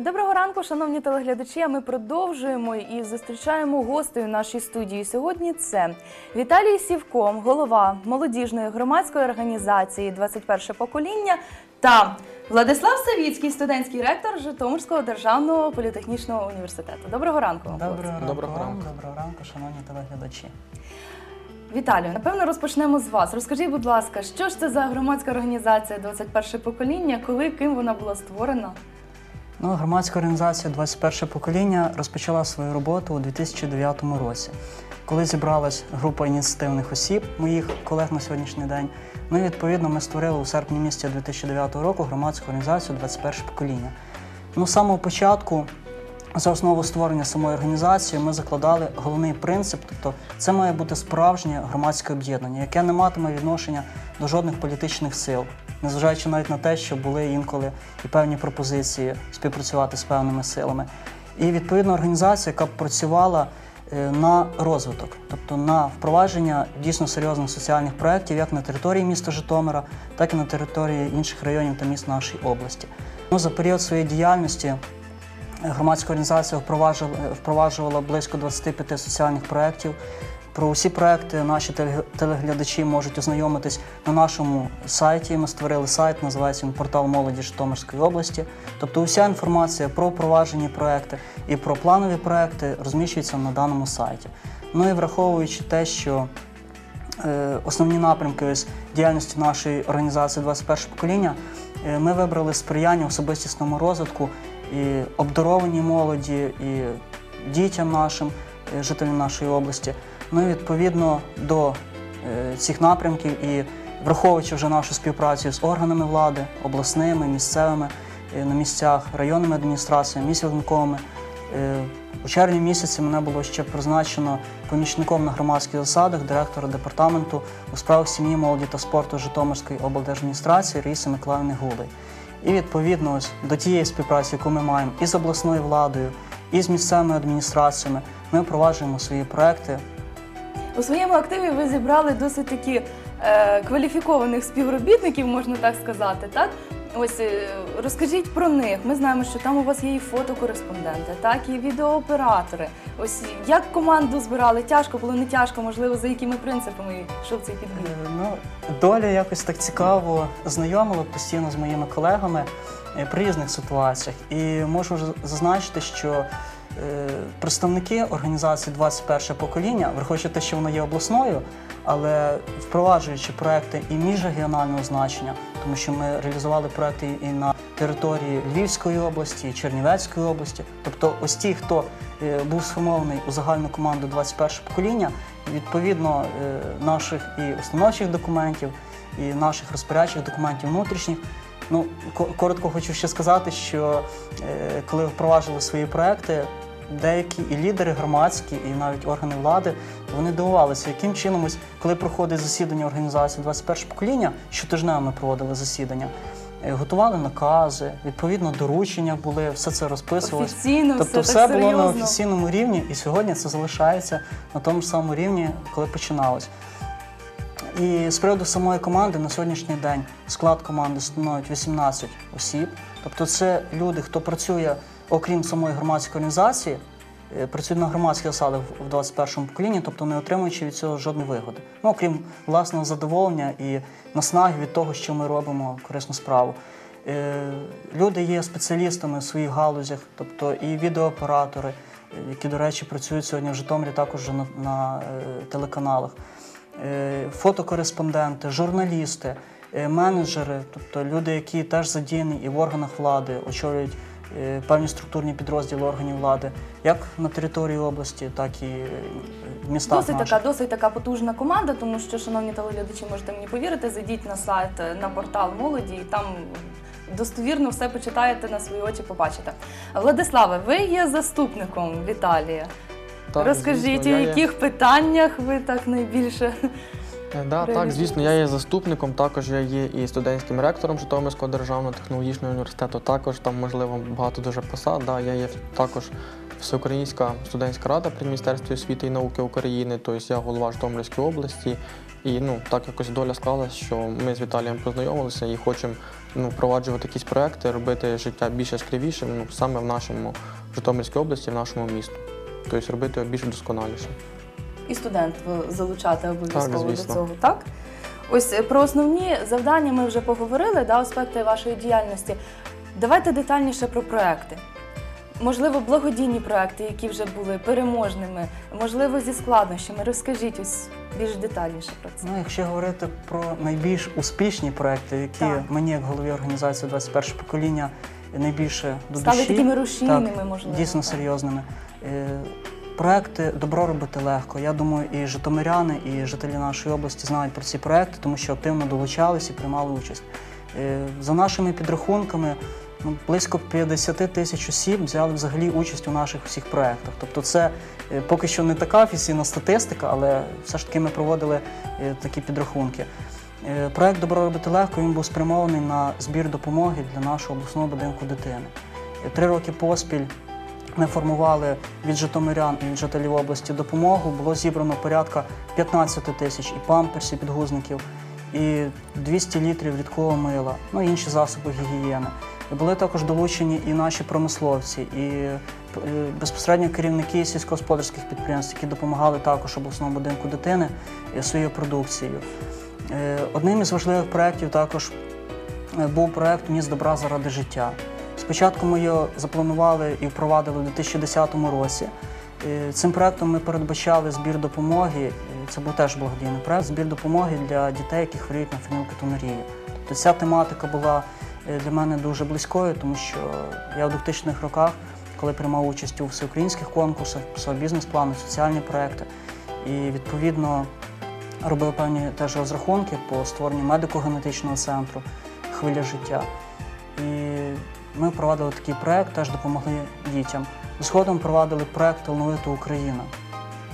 Доброго ранку, шановні телеглядачі. А Ми продовжуємо і зустрічаємо гостею нашій студії. Сьогодні це Віталій Сівком, голова молодіжної громадської організації «21 покоління та Владислав Савіцький, студентський ректор Житомирського державного політехнічного університету. Доброго ранку. Доброго ранку, Доброго ранку. доброго ранку, шановні телеглядачі. Віталію, напевно, розпочнемо з вас. Розкажіть, будь ласка, що ж це за громадська організація «21 покоління, коли ким вона була створена? Ну, громадська організація 21 покоління розпочала свою роботу у 2009 році, коли зібралась група ініціативних осіб, моїх колег на сьогоднішній день. Ну і відповідно ми створили у серпні місяці 2009 року громадську організацію 21 покоління. Ну, з самого початку, за основу створення самої організації, ми закладали головний принцип, тобто це має бути справжнє громадське об'єднання, яке не матиме відношення до жодних політичних сил, незважаючи навіть на те, що були інколи і певні пропозиції співпрацювати з певними силами. І відповідна організація, яка працювала е, на розвиток, тобто на впровадження дійсно серйозних соціальних проєктів як на території міста Житомира, так і на території інших районів та міст нашої області. Ну, за період своєї діяльності громадська організація впроваджувала близько 25 соціальних проєктів. Про усі проекти наші телеглядачі можуть ознайомитись на нашому сайті. Ми створили сайт, називається він портал молоді Житомирської області. Тобто, уся інформація про впроваджені проекти і про планові проекти розміщується на даному сайті. Ну і враховуючи те, що е, основні напрямки ось діяльності нашої організації 21 покоління, е, ми вибрали сприяння особистісному розвитку і обдарованій молоді, і дітям нашим, е, жителям нашої області. Ну і відповідно до е, цих напрямків і враховуючи вже нашу співпрацю з органами влади, обласними, місцевими е, на місцях, районними адміністраціями, міськвиконковими, Е, У червні місяці мене було ще призначено помічником на громадських засадах директора департаменту у справах сім'ї, молоді та спорту Житомирської облдержадміністрації Раїси Миколаївни Гулей. І відповідно ось до тієї співпраці, яку ми маємо і з обласною владою, і з місцевими адміністраціями, ми впроваджуємо свої проекти. У своєму активі ви зібрали досить такі е, кваліфікованих співробітників, можна так сказати, так? Ось е, розкажіть про них. Ми знаємо, що там у вас є і фотокореспонденти, так і відеооператори. Ось як команду збирали? Тяжко було не тяжко, можливо, за якими принципами йшов цей підбір? Е, Ну, доля якось так цікаво знайомила постійно з моїми колегами е, при різних ситуаціях. І можу зазначити, що представники організації 21 покоління, враховуючи те, що вона є обласною, але впроваджуючи проекти і міжрегіонального значення, тому що ми реалізували проекти і на території Львівської області, і Чернівецької області. Тобто, ось ті, хто е, був сформований у загальну команду 21 покоління, відповідно е, наших і установчих документів, і наших розпорядчих документів внутрішніх. Ну, ко- коротко хочу ще сказати, що е, коли впроваджували свої проекти, деякі і лідери громадські, і навіть органи влади, вони дивувалися, яким чином, ось, коли проходить засідання організації 21 покоління, щотижнево ми проводили засідання, е, готували накази, відповідно доручення були, все це розписувалось. Офіційно Тобто все, все так було на офіційному рівні, і сьогодні це залишається на тому ж самому рівні, коли починалось. І з приводу самої команди на сьогоднішній день склад команди становить 18 осіб. Тобто це люди, хто працює, окрім самої громадської організації, е, працюють на громадських засадах в- в 21 поколінні, тобто не отримуючи від цього жодної вигоди. Ну, окрім власного задоволення і наснаги від того, що ми робимо корисну справу. Е, Люди є спеціалістами в своїх галузях, тобто і відеооператори, е, які, до речі, працюють сьогодні в Житомирі також на, на телеканалах, фотокореспонденти, журналісти, е, менеджери, тобто люди, які теж задіяні і в органах влади, очолюють е, певні структурні підрозділи органів влади, як на території області, так і е, в містах Досить наших. така, досить така потужна команда, тому що, шановні телеглядачі, можете мені повірити, зайдіть на сайт, е, на портал молоді, і там достовірно все почитаєте на свої очі, побачите. Владиславе, ви є заступником Віталія. Так, Розкажіть, звісно, у я є- яких питаннях ви так найбільше Е, Да, так, звісно, я є заступником, також я є і студентським ректором Житомирського державного технологічного університету. Також там, можливо, багато дуже посад. Да, я є також Всеукраїнська студентська рада при Міністерстві освіти і науки України, тобто я голова Житомирської області, І ну, так якось доля склалась, що ми з Віталієм познайомилися і хочемо ну, впроваджувати якісь проекти, робити життя більш яскравішим ну, саме в нашому Житомирській області, в нашому місту. Тобто робити його більш досконалішим. І студентів залучати обов'язково до цього, так? Ось е, про основні завдання ми вже поговорили, да, аспекти вашої діяльності. Давайте детальніше про проекти. Можливо, благодійні проекти, які вже були переможними, можливо, зі складнощами. Розкажіть ось більш детальніше про це. Ну, якщо говорити про найбільш успішні проекти, які Так. мені, як голові організації 21 покоління, найбільше до Стали душі, такими рушійними, так, можливо. дійсно так. серйозними. Е, Проекти Добро робити легко. Я думаю, і житомиряни, і жителі нашої області знають про ці проекти, тому що активно долучалися і приймали участь. Е, За нашими підрахунками, ну, близько 50 тисяч осіб взяли взагалі участь у наших всіх проєктах. Тобто, це е, поки що не така офіційна статистика, але все ж таки ми проводили такі підрахунки. Проект Добро робити легко він був спрямований на збір допомоги для нашого обласного будинку дитини. Три роки поспіль ми формували від житомирян і від жителів області допомогу. Було зібрано порядка 15 тисяч і памперсів, і підгузників, і 200 літрів рідкого мила, ну і інші засоби гігієни. І Були також долучені і наші промисловці, і е, безпосередньо керівники сільськогосподарських підприємств, які допомагали також обласному будинку дитини е, своєю продукцією. Е, Одним із важливих проєктів також був проєкт Міст добра заради життя. Спочатку ми його запланували і впровадили у 2010 році. Е, Цим проєктом ми передбачали збір допомоги. е, Це був теж благодійний проєкт, збір допомоги для дітей, які хворіють на фенілкетонурію. Тобто ця тематика була е, для мене дуже близькою, тому що я у 2000-х роках, коли приймав участь у всеукраїнських конкурсах, писав бізнес-плани, соціальні проекти, і відповідно робив певні теж розрахунки по створенню медико-генетичного центру Хвиля життя. І ми провадили такий проект, теж допомогли дітям. Згодом провадили проект Талановита Україна.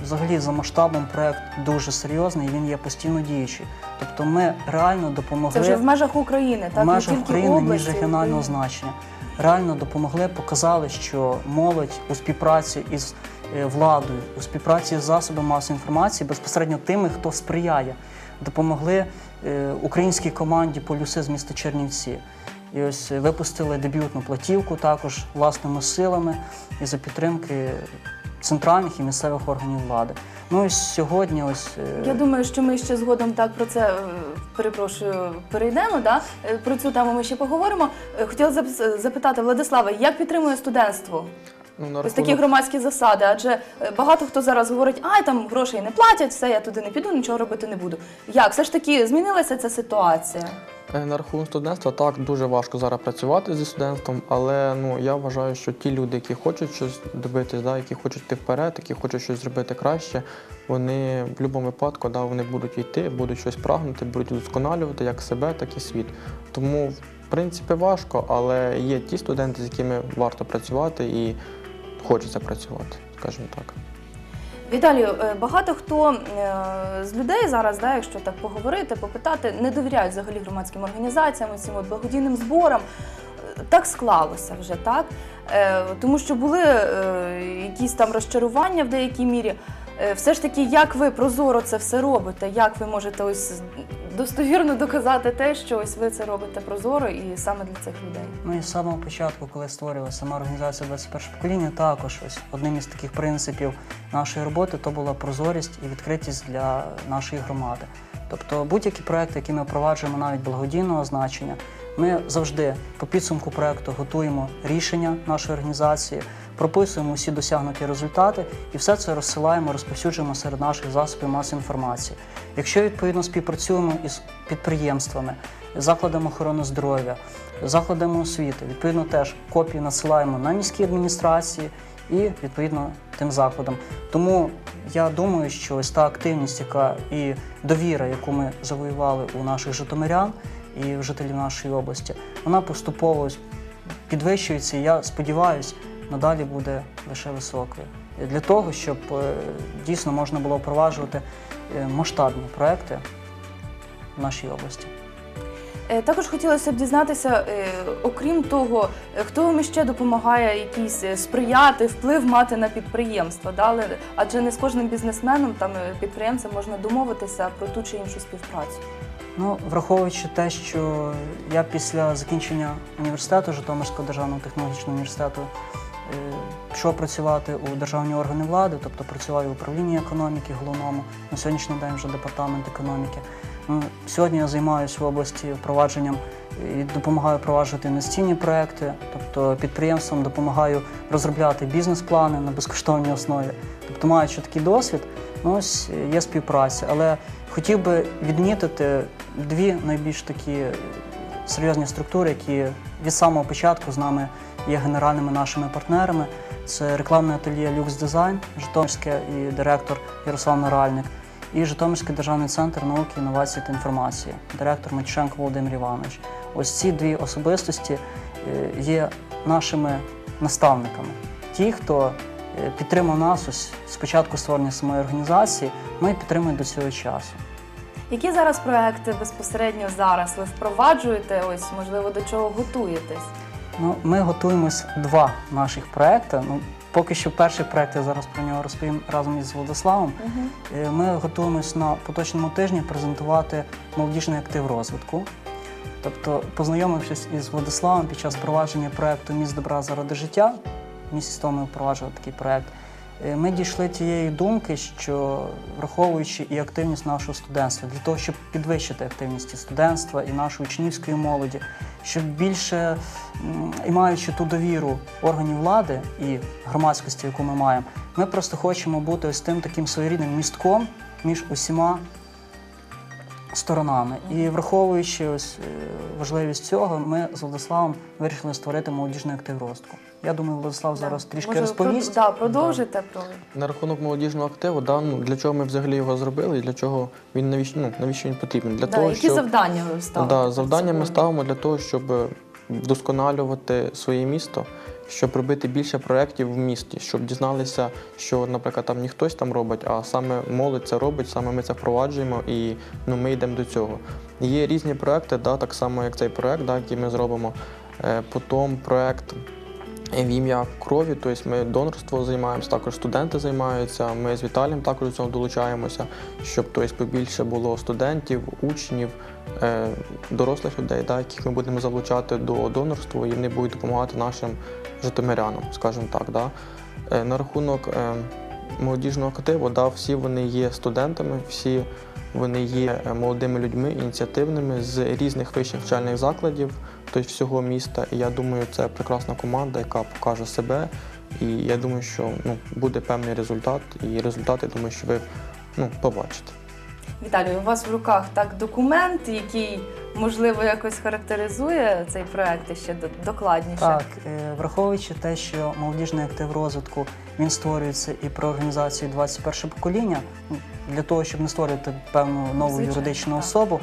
Взагалі, за масштабом проект дуже серйозний, він є постійно діючий. Тобто ми реально допомогли Це вже в межах України, так в не межах тільки України між регіонального значення. Реально допомогли, показали, що молодь у співпраці із е, владою, у співпраці з засобами масової інформації, безпосередньо тими, хто сприяє, допомогли е, українській команді полюси з міста Чернівці. І ось випустили дебютну платівку також власними силами і за підтримки центральних і місцевих органів влади. Ну і сьогодні ось е, Я думаю, що ми ще згодом так про це е, перепрошую перейдемо. Да? Е, Про цю тему ми ще поговоримо. Хотіла запитати Владислава, як підтримує студентство? Ну, на Ось такі рахунок- громадські засади, адже е, багато хто зараз говорить, ай там грошей не платять, все, я туди не піду, нічого робити не буду. Як все ж таки змінилася ця ситуація? Е, На рахунок студентства так дуже важко зараз працювати зі студентством, але ну я вважаю, що ті люди, які хочуть щось добитись, да, які хочуть йти вперед, які хочуть щось зробити краще, вони в будь-якому випадку да, вони будуть йти, будуть щось прагнути, будуть удосконалювати як себе, так і світ. Тому, в принципі, важко, але є ті студенти, з якими варто працювати і хочеться працювати, скажімо так. Віталію, е, багато хто е, з людей зараз, да, якщо так поговорити, попитати, не довіряють взагалі громадським організаціям, цим от благодійним зборам. Так склалося вже, так? Е, Тому що були якісь там розчарування в деякій мірі. Е, Все ж таки, як ви прозоро це все робите? Як ви можете ось достовірно доказати те, що ось ви це робите прозоро і саме для цих людей? Ну і з самого початку, коли створювалася сама організація 21 покоління, також ось одним із таких принципів нашої роботи то була прозорість і відкритість для нашої громади. Тобто будь-які проекти, які ми впроваджуємо навіть благодійного значення, ми завжди по підсумку проекту готуємо рішення нашої організації, прописуємо усі досягнуті результати і все це розсилаємо, розповсюджуємо серед наших засобів масової інформації. Якщо відповідно співпрацюємо із підприємствами, закладами охорони здоров'я, закладами освіти, відповідно теж копії надсилаємо на міські адміністрації і відповідно тим закладам. Тому я думаю, що ось та активність, яка і довіра, яку ми завоювали у наших житомирян і жителів нашої області, вона поступово підвищується. І я сподіваюся, надалі буде лише високою. Для того, щоб е, дійсно можна було впроваджувати е, масштабні проекти в нашій області. Е, Також хотілося б дізнатися, окрім того, хто вам ще допомагає якийсь е, сприяти, вплив мати на підприємство. Да? Адже не з кожним бізнесменом, там підприємцем можна домовитися про ту чи іншу співпрацю. Ну, враховуючи те, що я після закінчення університету Житомирського державного технологічного університету пішов працювати у державні органи влади, тобто працював в управлінні економіки головному, на сьогоднішній день вже департамент економіки. Ну, сьогодні я займаюся в області впровадженням і допомагаю впроваджувати інвестиційні проекти, тобто підприємствам допомагаю розробляти бізнес-плани на безкоштовній основі. Тобто, маючи такий досвід, ну, ось е, є співпраця. Але хотів би відмітити дві найбільш такі е, серйозні структури, які від самого початку з нами є генеральними нашими партнерами. Це рекламне ательє Люкс Дизайн, Житомирське і директор Ярослав Наральник, і Житомирський державний центр науки, інновацій та інформації, директор Матюшенко Володимир Іванович. Ось ці дві особистості е, є нашими наставниками. Ті, хто е, підтримав нас ось з початку створення самої організації, і підтримують до цього часу. Які зараз проекти безпосередньо зараз ви впроваджуєте? Ось можливо до чого готуєтесь? Ну, ми готуємось два наших проекти. Ну, поки що перший проект я зараз про нього розповім разом із Владиславом. Угу. Ми готуємось на поточному тижні презентувати молодіжний актив розвитку. Тобто, познайомившись із Владиславом під час впровадження проекту Міст добра заради життя, місяць тому ми впроваджували такий проект. Е, Ми дійшли тієї думки, що враховуючи і активність нашого студентства, для того, щоб підвищити активність і студентства і нашої учнівської молоді, щоб більше і маючи ту довіру органів влади і громадськості, яку ми маємо, ми просто хочемо бути ось тим таким своєрідним містком між усіма сторонами. І враховуючи ось е, важливість цього, ми з Владиславом вирішили створити молодіжний актив розвитку. Я думаю, Владислав зараз трішки Може, розповість. прод- Да, продовжите про На рахунок молодіжного активу, да, ну, для чого ми взагалі його зробили і для чого він навіщо, ну, навіщо він потрібен? Для да, того, які щоб... завдання ви ставите? Да, завдання ми ставимо для того, щоб е, вдосконалювати своє місто, щоб робити більше проєктів в місті, щоб дізналися, що, наприклад, там не хтось там робить, а саме молодь це робить, саме ми це впроваджуємо і ну, ми йдемо до цього. Є різні проекти, да, так само як цей проект, да, який ми зробимо. Е, Потім проект в ім'я крові, тобто ми донорство займаємося, також студенти займаються. Ми з Віталієм також до цього долучаємося, щоб тобто, побільше було студентів, учнів, е, дорослих людей, да, яких ми будемо залучати до донорства, і вони будуть допомагати нашим житомирянам, скажімо так. Да. Е, На рахунок е, молодіжного активу, да, всі вони є студентами, всі вони є е, молодими людьми, ініціативними з різних вищих навчальних закладів, тобто всього міста. І я думаю, це прекрасна команда, яка покаже себе. І я думаю, що ну, буде певний результат, і результат, я думаю, що ви ну, побачите. Віталію, у вас в руках так документ, який можливо якось характеризує цей проект ще до- докладніше. Так, е, враховуючи те, що молодіжний актив розвитку він створюється і про організацію 21 покоління, ну, для того, щоб не створювати певну нову Звичайно, юридичну так. особу.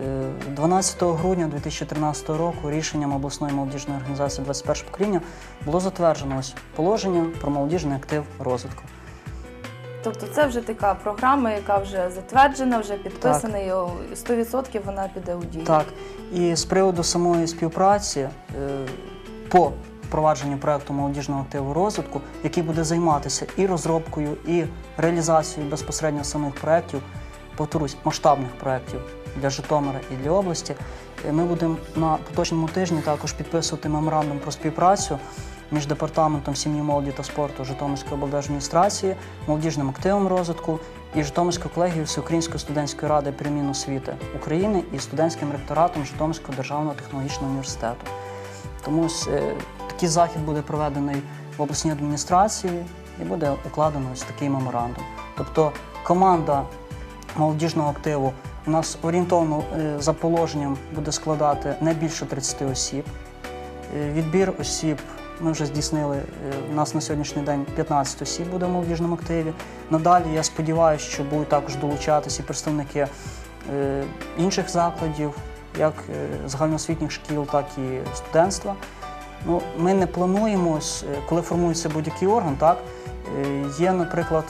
Е, 12 грудня 2013 року рішенням обласної молодіжної організації 21 покоління було затверджено ось положення про молодіжний актив розвитку. Тобто це вже така програма, яка вже затверджена, вже підписана, і 100% вона піде у дію. Так, і з приводу самої співпраці е, по впровадженню проекту молодіжного активу розвитку, який буде займатися і розробкою, і реалізацією безпосередньо самих проєктів, повторюсь, масштабних проєктів для Житомира і для області, е, ми будемо на поточному тижні також підписувати меморандум про співпрацю між департаментом сім'ї, молоді та спорту Житомирської облдержадміністрації, молодіжним активом розвитку і Житомирською колегією Всеукраїнської студентської ради перемін освіти України і студентським ректоратом Житомирського державного технологічного університету. Тому ось, е, такий захід буде проведений в обласній адміністрації і буде укладено ось такий меморандум. Тобто команда молодіжного активу у нас орієнтовно е, за положенням буде складати не більше 30 осіб. Е, Відбір осіб ми вже здійснили. е, У нас на сьогоднішній день 15 осіб буде в молодіжному активі. Надалі я сподіваюся, що будуть також долучатися і представники інших закладів, як загальноосвітніх шкіл, так і студентства. Ну, ми не плануємо, коли формується будь-який орган, так, є, наприклад,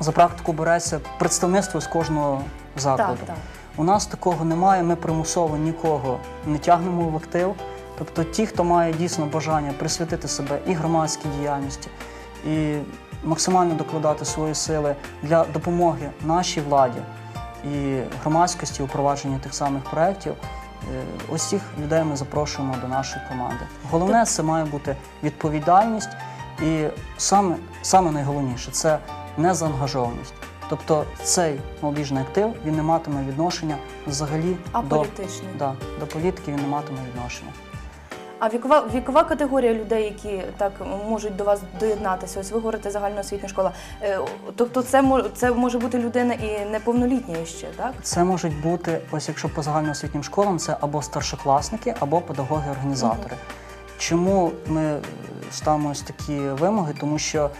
за практику береться представництво з кожного закладу. так, так. У нас такого немає, ми примусово нікого не тягнемо в актив. Тобто ті, хто має дійсно бажання присвятити себе і громадській діяльності, і максимально докладати свої сили для допомоги нашій владі і громадськості у провадженні тих самих проєктів, е, ось цих людей ми запрошуємо до нашої команди. Головне це має бути відповідальність, і саме, саме найголовніше це незаангажованість. Тобто цей молодіжний актив він не матиме відношення взагалі А до, політичний? да, до політики, він не матиме відношення. А вікова вікова категорія людей, які так можуть до вас доєднатися. Ось ви говорите загальноосвітня школа. Е, Тобто, це це може бути людина і неповнолітня ще, так? Це можуть бути, ось якщо по загальноосвітнім школам, це або старшокласники, або педагоги-організатори. Чому ми ставимо ось такі вимоги? Тому що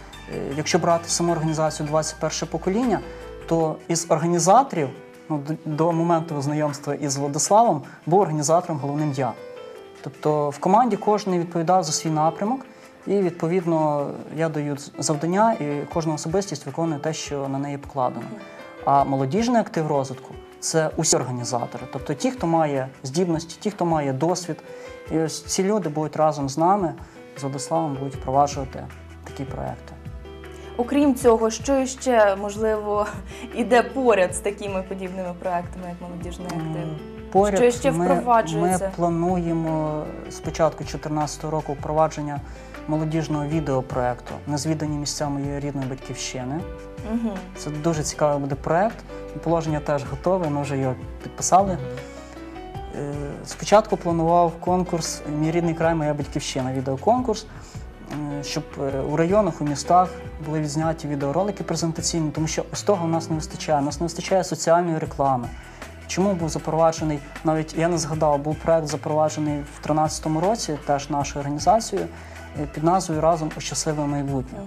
якщо брати саму організацію 21 покоління, то із організаторів, ну, до, до моменту знайомства із Владиславом, був організатором головним я. Тобто в команді кожен відповідав за свій напрямок, і відповідно я даю завдання, і кожна особистість виконує те, що на неї покладено. А молодіжний актив розвитку це усі організатори, тобто ті, хто має здібності, ті, хто має досвід. І ось ці люди будуть разом з нами, з Владиславом, будуть впроваджувати такі проекти. Окрім цього, що ще можливо іде поряд з такими подібними проектами, як молодіжний актив? Поряд Що ще ми, впроваджується? ми плануємо з початку 2014 року впровадження молодіжного відеопроекту Незвідані місця моєї рідної батьківщини. Угу. Це дуже цікавий буде проект. Положення теж готове, ми вже його підписали. Е, Спочатку планував конкурс Мій рідний край, моя батьківщина, відеоконкурс, щоб е, у районах, у містах були відзняті відеоролики презентаційні, тому що ось того в нас не вистачає. У нас не вистачає соціальної реклами. Чому був запроваджений, навіть я не згадав, був проект запроваджений в 2013 році, теж нашою організацією, е, під назвою Разом у щасливе майбутнє.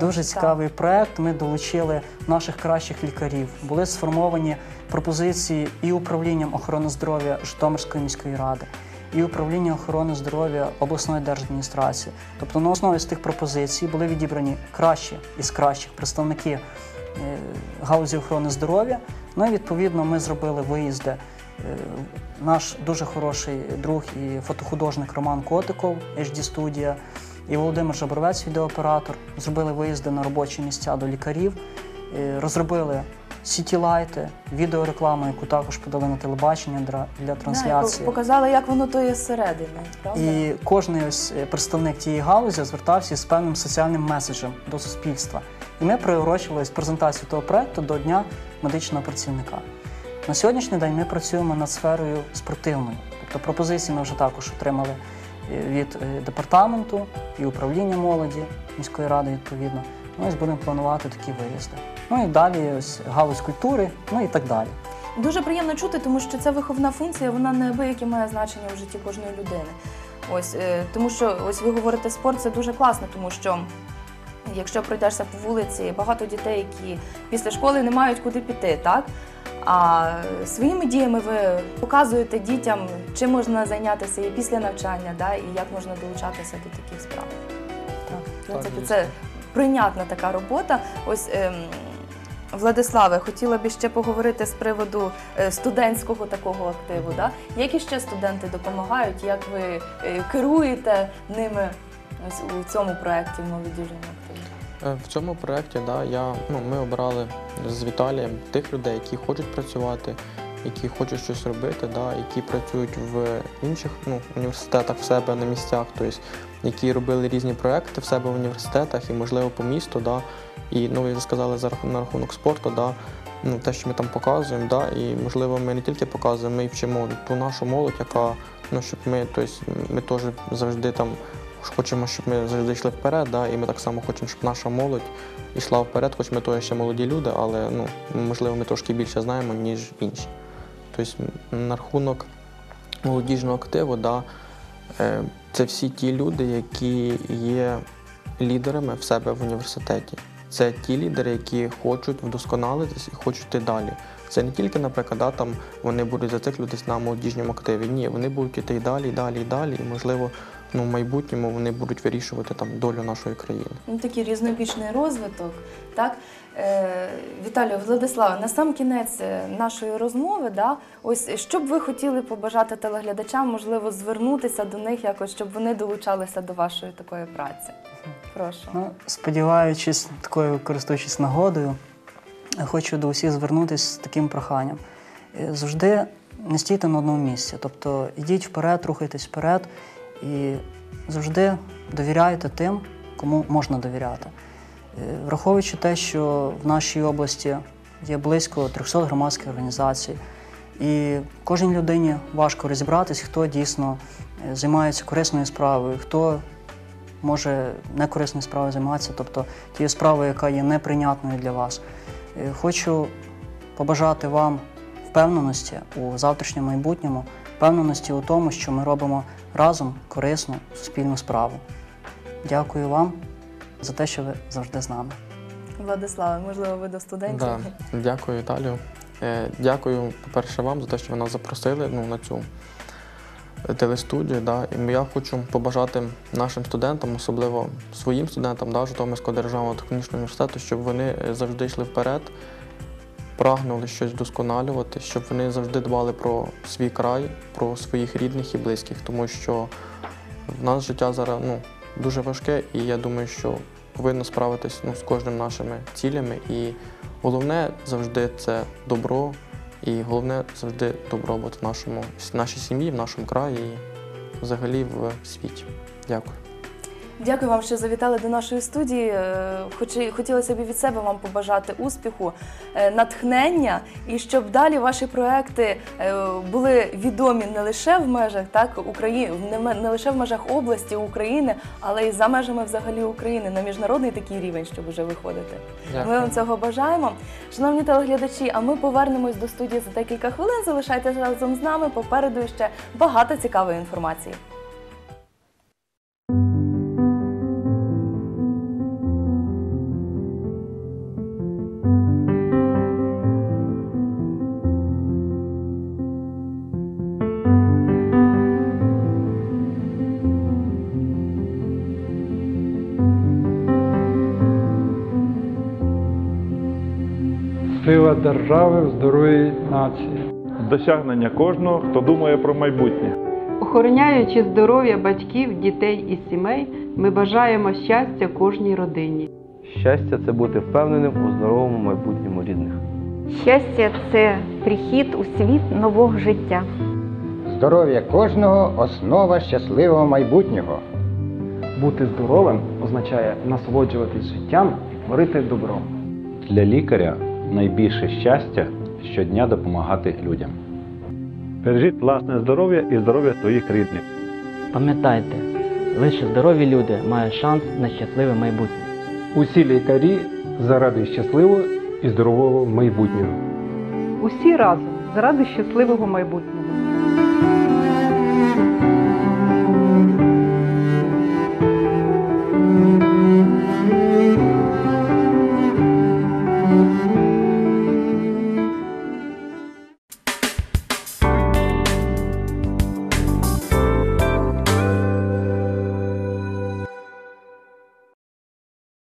Дуже цікавий проект. Ми долучили наших кращих лікарів. Були сформовані пропозиції і управлінням охорони здоров'я Житомирської міської ради, і управління охорони здоров'я обласної держадміністрації. Тобто на основі з тих пропозицій були відібрані кращі із кращих представники е, галузі охорони здоров'я. Ну і відповідно ми зробили виїзди. Е, Наш дуже хороший друг і фотохудожник Роман Котиков, HD студія і Володимир Жабровець, відеооператор, зробили виїзди на робочі місця до лікарів, е, розробили сіті-лайти, відеорекламу, яку також подали на телебачення для, для трансляції. Показали, як воно то є зсередини, правда? І кожен ось представник тієї галузі звертався з певним соціальним меседжем до суспільства. І ми приурочили презентацію того проекту до Дня медичного працівника. На сьогоднішній день ми працюємо над сферою спортивною. Тобто пропозиції ми вже також отримали е, від е, департаменту і управління молоді міської ради відповідно. Ми ось будемо планувати такі виїзди. Ну і далі ось галузь культури, ну і так далі. Дуже приємно чути, тому що ця виховна функція, вона неабияке має значення в житті кожної людини. Ось е, тому, що ось ви говорите, спорт це дуже класно, тому що. Якщо пройдешся по вулиці, багато дітей, які після школи не мають куди піти, так? А своїми діями ви показуєте дітям, чим можна зайнятися і після навчання, да, і як можна долучатися до таких справ. Так, в принципі, дійсно. це прийнятна така робота. Ось ем, Владиславе, хотіла б ще поговорити з приводу е, студентського такого активу. Да? Які ще студенти допомагають? Як ви е, керуєте ними ось у цьому проєкті молодіжному активі? Е, В цьому проєкті да, я, ну, ми обрали з Віталієм тих людей, які хочуть працювати, які хочуть щось робити, да, які працюють в інших ну, університетах в себе на місцях, тобто, які робили різні проекти в себе в університетах і, можливо, по місту. Да, і ну, ви сказали за рах- на рахунок спорту, да, ну, те, що ми там показуємо, да, і можливо, ми не тільки показуємо, ми й вчимо ту нашу молодь, яка ну, щоб ми, тобто, ми теж завжди там хочемо, щоб ми завжди йшли вперед, да, і ми так само хочемо, щоб наша молодь йшла вперед, хоч ми теж ще молоді люди, але ну, можливо, ми трошки більше знаємо, ніж інші. Тобто, на рахунок молодіжного активу, да, це всі ті люди, які є лідерами в себе в університеті. Це ті лідери, які хочуть вдосконалитись і хочуть йти далі. Це не тільки, наприклад, да, там вони будуть зациклюватись на молодіжному активі. Ні, вони будуть йти і далі, і далі, і далі. І можливо, ну, в майбутньому вони будуть вирішувати там долю нашої країни. Ну, такий різнобічний розвиток. Так? Е, Віталію, Владиславе, на сам кінець е, нашої розмови, да, ось що б ви хотіли побажати телеглядачам, можливо, звернутися до них якось, щоб вони долучалися до вашої такої праці. Прошу. Ну, сподіваючись, такою користуючись нагодою, хочу до усіх звернутися з таким проханням. Е, Завжди не стійте на одному місці. Тобто йдіть вперед, рухайтесь вперед і завжди довіряйте тим, кому можна довіряти. Враховуючи те, що в нашій області є близько 300 громадських організацій, і кожній людині важко розібратись, хто дійсно е, займається корисною справою, хто може некорисною справою займатися, тобто тією справою, яка є неприйнятною для вас. Е, Хочу побажати вам впевненості у завтрашньому майбутньому, впевненості у тому, що ми робимо разом корисну суспільну справу. Дякую вам за те, що ви завжди з нами. Владиславе, можливо, ви до студентів? Да. Дякую, Віталію. Е, Дякую, по-перше, вам за те, що ви нас запросили ну, на цю е, телестудію. Да. І я хочу побажати нашим студентам, особливо своїм студентам да, Житомирського державного технічного університету, щоб вони е, завжди йшли вперед, прагнули щось вдосконалювати, щоб вони завжди дбали про свій край, про своїх рідних і близьких, тому що в нас життя зараз ну, дуже важке, і я думаю, що повинно справитись ну, з кожним нашими цілями. І головне завжди це добро, і головне завжди добробут в нашому, в нашій сім'ї, в нашому краї і взагалі в світі. Дякую. Дякую вам, що завітали до нашої студії. Е, Хоч- хотілося б від себе вам побажати успіху, е, натхнення і щоб далі ваші проекти е, були відомі не лише в межах так України, не лише в межах області України, але й за межами взагалі України на міжнародний такий рівень, щоб уже виходити. Ми вам цього бажаємо. Шановні телеглядачі, а ми повернемось до студії за декілька хвилин. Залишайтеся разом з нами. Попереду ще багато цікавої інформації. Сила держави в здоров'ї нації. досягнення кожного, хто думає про майбутнє. Охороняючи здоров'я батьків, дітей і сімей, ми бажаємо щастя кожній родині. Щастя це бути впевненим у здоровому майбутньому рідних. Щастя це прихід у світ нового життя. Здоров'я кожного основа щасливого майбутнього. Бути здоровим означає насолоджуватись життям і творити добро. Для лікаря найбільше щастя щодня допомагати людям. Бережіть власне здоров'я і здоров'я своїх рідних. Пам'ятайте, лише здорові люди мають шанс на щасливе майбутнє. Усі лікарі заради щасливого і здорового майбутнього. Усі разом заради щасливого майбутнього.